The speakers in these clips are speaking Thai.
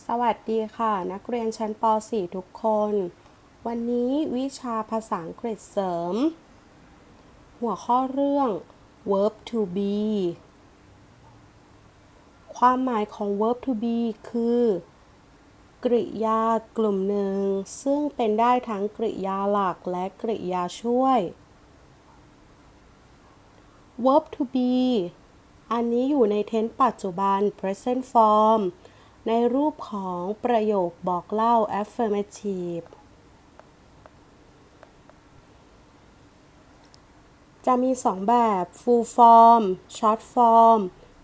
สวัสดีค่ะ นักเรียนชั้นป .4 ทุกคน วันนี้วิชาภาษาอังกฤษเสริม หัวข้อเรื่อง verb to be ความหมายของ verb to be คือ กริยากลุ่มหนึ่ง ซึ่งเป็นได้ทั้งกริยาหลักและกริยาช่วย verb to be อันนี้อยู่ในเทนส์ปัจจุบัน present form ในรูปของประโยคบอกเล่า affirmative จะมีสองแบบ full form short form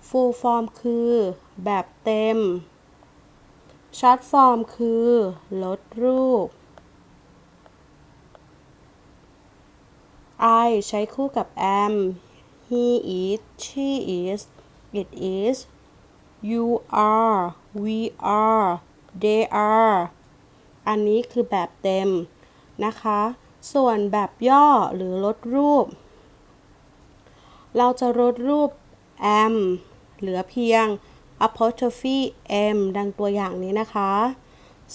full form คือแบบเต็ม short form คือ ลดรูป I ใช้คู่กับ am he is she is it is you are we are they are อันนี้คือแบบเต็มนะคะ ส่วนแบบย่อหรือลดรูป เราจะลดรูป am เหลือเพียง apostrophe m ดังตัวอย่างนี้นะคะ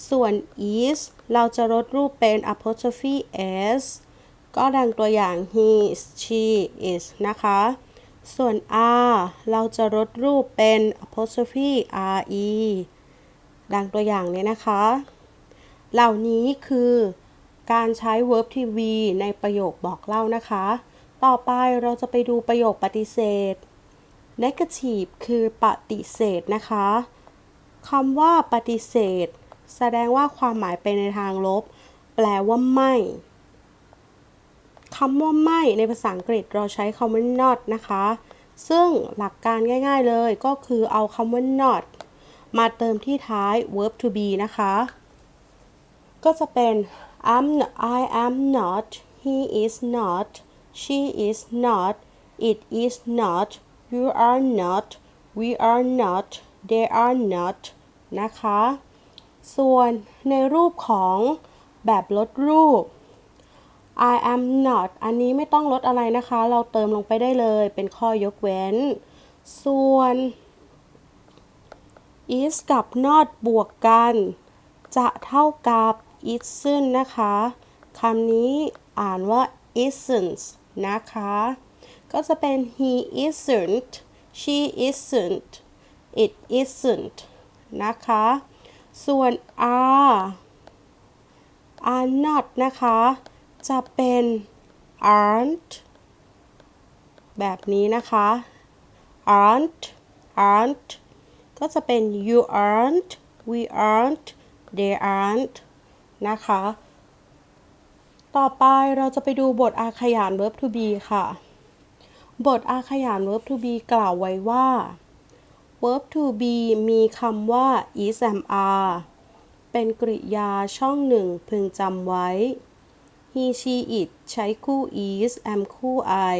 ส่วน is เราจะลดรูปเป็น apostrophe s ก็ดังตัวอย่าง he she is นะคะ ส่วน r เราจะลดรูปเป็น apostrophe re ดังตัวอย่างนี้นะคะ เหล่านี้คือการใช้ verb to be ในประโยคบอกเล่านะคะ ต่อไปเราจะไปดูประโยคปฏิเสธ negative คือปฏิเสธนะคะคำว่าปฏิเสธ แสดงว่าความหมายไปในทางลบ แปลว่าไม่ คำว่าไม่ในภาษาอังกฤษเราใช้คำว่า not นะคะ ซึ่งหลักการง่ายๆเลยก็คือเอาคำว่า not มาเติมที่ท้าย verb to be นะคะ ก็จะเป็น I'm I am not he is not she is not it is not you are not we are not they are not นะคะ ส่วนในรูปของแบบลดรูป I am not อันนี้ไม่ต้องลดอะไรนะคะ เราเติมลงไปได้เลยเป็นข้อยกเว้น ส่วน is กับ not บวกกัน จะเท่ากับ isn't นะคะคำนี้อ่านว่า isn't นะคะ ก็จะเป็น he isn't she isn't it isn't นะคะ ส่วน are are not นะคะ จะเป็น aren't แบบนี้นะคะ aren't aren't ก็จะเป็น you aren't we aren't they aren't นะคะ ต่อไปเราจะไปดูบทอาขยาน verb to be ค่ะ บทอาขยาน verb to be กล่าวไว้ว่า verb to be มีคำว่า is am are เป็นกริยาช่องหนึ่งพึงจำไว้ he she it ใช้คู่ is am คู่ I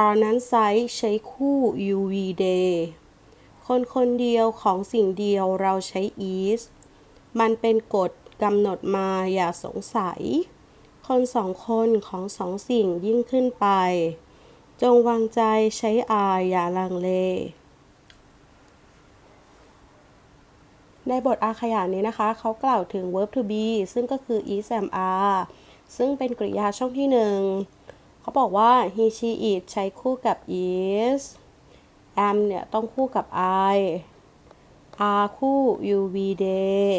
are นั้นไซใช้คู่ you we they คนคนเดียวของสิ่งเดียวเราใช้ is มันเป็นกฎกำหนดมาอย่าสงสัย คนสองคนของสองสิ่งยิ่งขึ้นไป จงวางใจใช้ are อย่าลังเล ในบทอาขยานนี้นะคะ เขากล่าวถึง verb to be ซึ่งก็คือ is am are ซึ่งเป็นกริยาช่องที่หนึ่งเขาบอกว่า he she it ใช้คู่กับ is am เนี่ยต้องคู่กับ I are คู่ you we they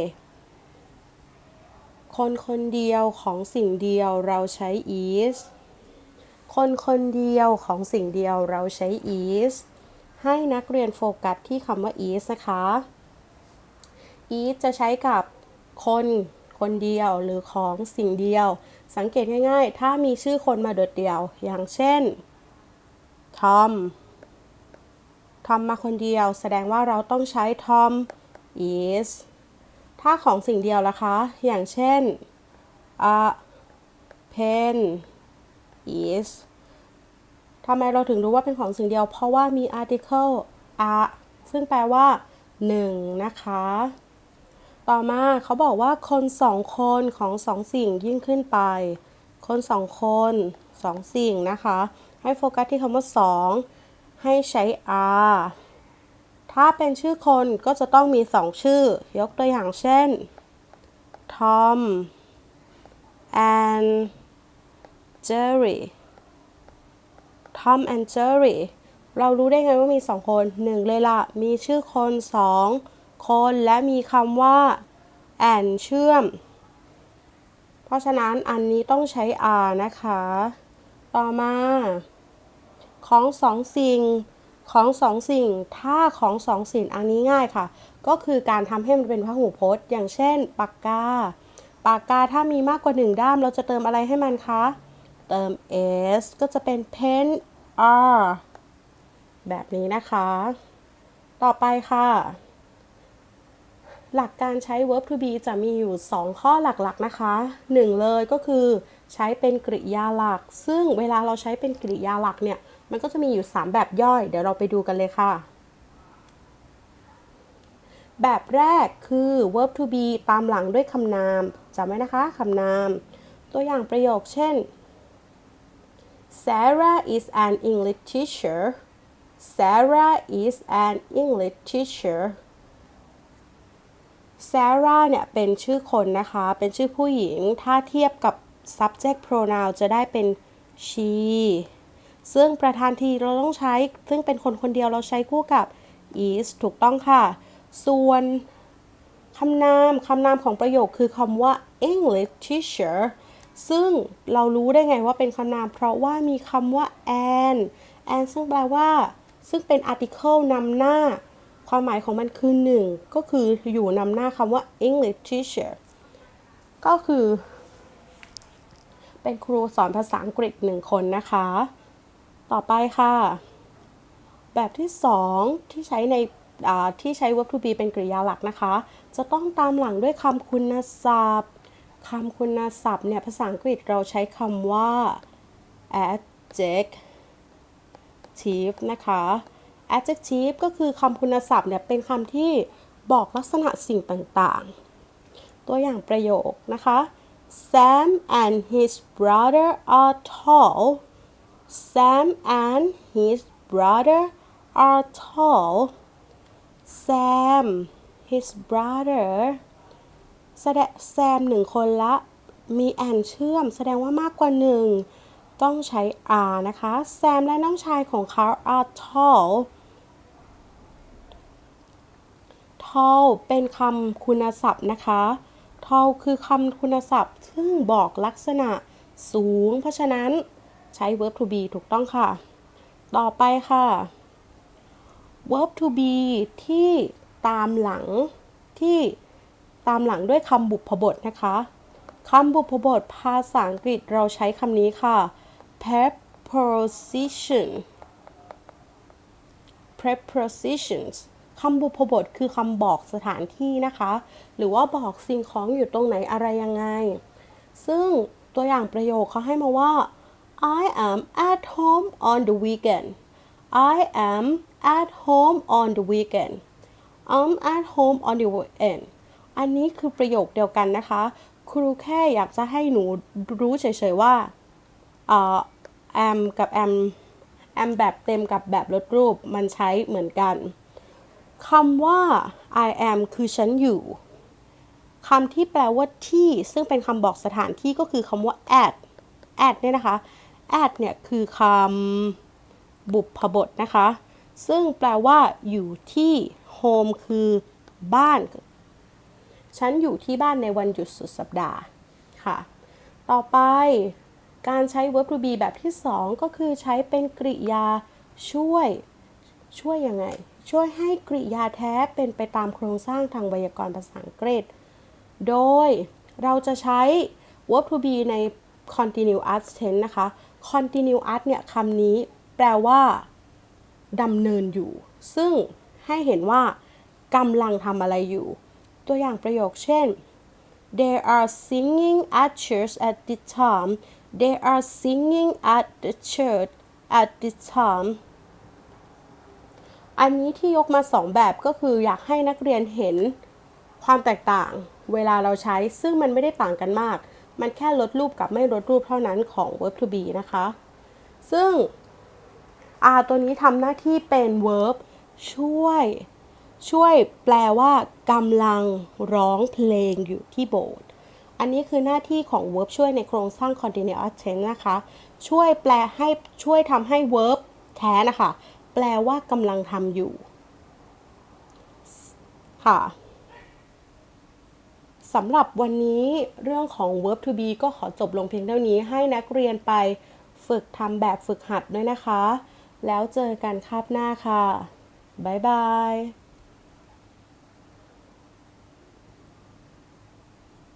คนคนเดียวของสิ่งเดียวเราใช้ is คนคนเดียวของสิ่งเดียวเราใช้ is ให้นักเรียนโฟกัสที่คำว่า is นะคะ is จะใช้กับคน คนเดียวหรือของสิ่งเดียว สังเกตง่าย ๆ ถ้ามีชื่อคนมาโดดเดี่ยว อย่างเช่น ทอม ทอมมาคนเดียว แสดงว่าเราต้องใช้ทอม is ถ้าของสิ่งเดียวล่ะคะ อย่างเช่น a pen is ทำไมเราถึงรู้ว่าเป็นของสิ่งเดียว เพราะว่ามี article a ซึ่งแปลว่า 1 นะคะ ต่อมาเขาบอกว่าคนสองคนของสองสิ่งยิ่งขึ้นไป คนสองคนสองสิ่งนะคะ ให้โฟกัสที่คำว่าสองให้ใช้ r ถ้าเป็นชื่อคนก็จะต้องมีสองชื่อ ยกตัวอย่างเช่น Tom and Jerry Tom and Jerry เรารู้ได้ไงว่ามีสองคนหนึ่งเลยล่ะมีชื่อคนสอง คนและมีคำว่า and เชื่อม เพราะฉะนั้นอันนี้ต้องใช้ r นะคะ ต่อมา ของสองสิ่งของสองสิ่ง ถ้าของสองสิ่งอันนี้ง่ายค่ะ ก็คือการทำให้มันเป็นพหูพจน์ อย่างเช่น ปากกา ปากกาถ้ามีมากกว่าหนึ่งด้าม เราจะเติมอะไรให้มันคะ เติม s ก็จะเป็น pen r แบบนี้นะคะ ต่อไปค่ะ หลักการใช้ verb to be จะมีอยู่ 2 ข้อหลักๆนะคะ 1 เลยก็คือใช้เป็นกริยาหลัก ซึ่งเวลาเราใช้เป็นกริยาหลักเนี่ย มันก็จะมีอยู่ 3 แบบย่อย เดี๋ยวเราไปดูกันเลยค่ะ แบบแรกคือ verb to be ตามหลังด้วยคำนามจำไว้นะคะคำนาม ตัวอย่างประโยคเช่น Sarah is an English teacher Sarah is an English teacher Sarah เนี่ยเป็นชื่อคนนะคะ เป็นชื่อผู้หญิง ถ้าเทียบกับ subject pronoun จะได้เป็น she ซึ่งประธานทีเราต้องใช้ ซึ่งเป็นคนคนเดียวเราใช้คู่กับ is ถูกต้องค่ะ ส่วนคำนาม คำนามของประโยคคือคำว่า English teacher ซึ่งเรารู้ได้ไงว่าเป็นคำนาม เพราะว่ามีคำว่า an an ซึ่งแปลว่า ซึ่งเป็น article นำหน้า ความหมายของมันคือหนึ่งก็คืออยู่นำหน้าคำว่า English teacher ก็คือ เป็นครูสอนภาษาอังกฤษหนึ่งคนนะคะ ต่อไปค่ะ แบบที่สองที่ใช้ในที่ใช้ verb to be เป็นกริยาหลักนะคะ จะต้องตามหลังด้วยคำคุณศัพท์คำคุณศัพท์เนี่ยภาษาอังกฤษเราใช้คำว่า adjective นะคะ adjective ก็คือคำคุณศัพท์เนี่ยเป็นคำที่บอกลักษณะสิ่งต่างๆ ตัวอย่างประโยคนะคะ Sam and his brother are tall Sam and his brother are tall Sam his brother แสดงแซมหนึ่งคนละ มีแอนเชื่อม แสดงว่ามากกว่าหนึ่ง ต้องใช้ r นะคะ แซมและน้องชายของเขา are tall tall เป็นคำคุณศัพท์นะคะ tall คือคำคุณศัพท์ ซึ่งบอกลักษณะสูง เพราะฉะนั้นใช้ verb to be ถูกต้องค่ะ ต่อไปค่ะ verb to be ที่ตามหลังที่ตามหลังด้วยคำบุพบทนะคะคำบุพบทภาษาอังกฤษเราใช้คำนี้ค่ะ preposition prepositions คำบุพบทคือคำบอกสถานที่นะคะ หรือว่าบอกสิ่งของอยู่ตรงไหนอะไรยังไง ซึ่งตัวอย่างประโยคเขาให้มาว่า I am at home on the weekend I am at home on the weekend I'm at home on the weekend อันนี้คือประโยคเดียวกันนะคะ ครูแค่อยากจะให้หนูรู้เฉยๆว่าเอ่อ am กับ am am แบบเต็มกับแบบลดรูปมันใช้เหมือนกัน คำว่า I am คือฉันอยู่คำที่แปลว่าที่ ซึ่งเป็นคำบอกสถานที่ก็คือคำว่า at at เนี่ยนะคะ at เนี่ยคือคำบุพบทนะคะ ซึ่งแปลว่าอยู่ที่ home คือบ้าน ฉันอยู่ที่บ้านในวันหยุดสุดสัปดาห์ค่ะ ต่อไปการใช้ verb to be แบบที่ 2 ก็คือใช้เป็นกริยาช่วย ช่วยยังไง ช่วยให้กริยาแท้เป็นไปตามโครงสร้างทางไวยากรณ์ภาษาอังกฤษ โดยเราจะใช้ verb to be ใน continuous tense นะคะ continuous เนี่ยคำนี้แปลว่าดำเนินอยู่ ซึ่งให้เห็นว่ากำลังทำอะไรอยู่ ตัวอย่างประโยคเช่น They are singing at church at this time They are singing at the church at this time อันนี้ที่ยกมาสองแบบก็คืออยากให้นักเรียนเห็นความแตกต่าง เวลาเราใช้ซึ่งมันไม่ได้ต่างกันมาก มันแค่ลดรูปกับไม่ลดรูปเท่านั้นของ verb to be นะคะ ซึ่ง R ตัวนี้ทำหน้าที่เป็น verb ช่วย ช่วยแปลว่ากำลังร้องเพลงอยู่ที่โบสถ์อันนี้คือหน้าที่ของ verb ช่วยในโครงสร้าง continuous tense นะคะ ช่วยแปลให้ช่วยทำให้ verb แท้นะคะ แปลว่ากำลังทำอยู่ ค่ะสำหรับวันนี้เรื่องของ verb to be ก็ขอจบลงเพียงเท่านี้ให้นักเรียนไปฝึกทำแบบฝึกหัดด้วยนะคะ แล้วเจอกันคาบหน้าค่ะ บ๊ายบาย